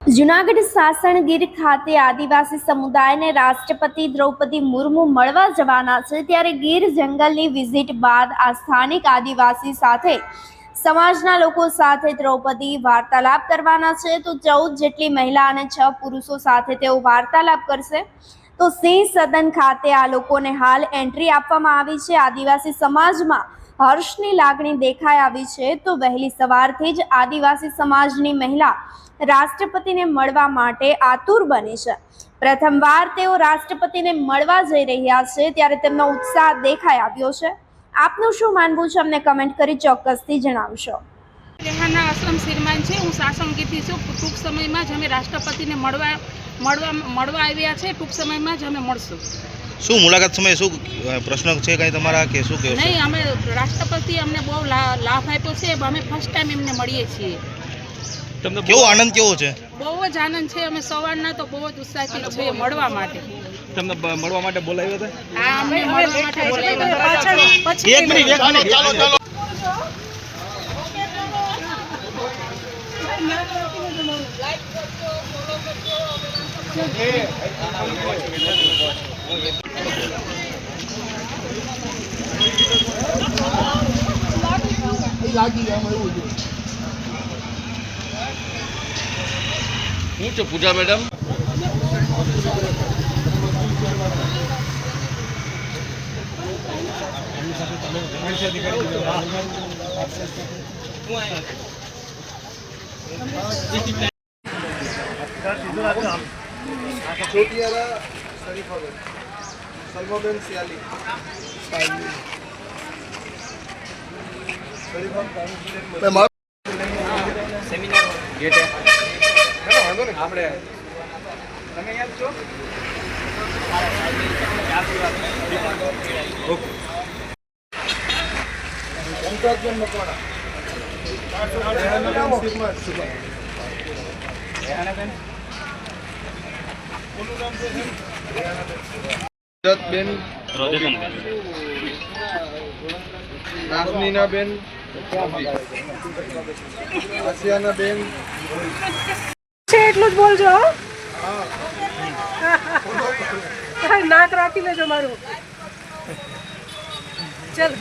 જુનાગઢ સાસણગીર ખાતે આદિવાસી સમુદાયને રાષ્ટ્રપતિ દ્રૌપદી મુર્મુ મળવા જવાના છે ત્યારે ગીર જંગલની વિઝિટ બાદ આ સ્થાનિક આદિવાસી સાથે સમાજના લોકો સાથે દ્રૌપદી વાર્તાલાપ કરવાના છે. તો ચૌદ જેટલી મહિલા અને છ પુરુષો સાથે તેઓ વાર્તાલાપ કરશે. તો સિંહ સદન ખાતે આ લોકોને હાલ એન્ટ્રી આપવામાં આવી છે. આદિવાસી સમાજમાં હર્ષની લાગણી દેખાઈ આવી છે, તો વહેલી સવારથી જ આદિવાસી સમાજની મહિલા રાષ્ટ્રપતિને મળવા માટે આતુર બની છે. પ્રથમવાર તેઓ રાષ્ટ્રપતિને મળવા જઈ રહ્યા છે, ત્યારે તેમનો ઉત્સાહ દેખાઈ આવ્યો છે. આપનું શું માનવું છે, અમને કમેન્ટ કરી ચોક્કસથી જણાવશો. રેહાના આશ્રમ શ્રીમાન છે, હું સાસંગીથી છું. ટૂંક સમયમાં જ અમે રાષ્ટ્રપતિને મળવા મળવા મળવા આવ્યા છે, ટૂંક સમયમાં જ અમે મળશું. શું મુલાકાત સમયે શું પ્રશ્ન છે કાંઈ તમારા કે શું કહેવું નહીં અમે રાષ્ટ્રપતિ અમને બહુ લાભ આપ્યો છે અમે ફર્સ્ટ ટાઈમ એમને મળીએ છીએ. તમને કેવો આનંદ કેવો છે? બહુ જ આનંદ છે અમે સવારના તો બહુ જ ઉત્સાહથી છીએ મળવા માટે. તમને મળવા માટે બોલાવ્યો હતા? હા અમને મળવા માટે બોલાવ્યા હતા. એક મિનિટ એક મિનિટ. ચાલો ચાલો. શું છે પૂજા મેડમ છોટિયારા શરીફાબેન સલમાબેન સિયાલી શિવમાર શુભા બેન નાસનીનાબેન આસિયાનાબેન છે એટલું જ બોલજો હો. નાક રાખી લેજો મારું. ચલ.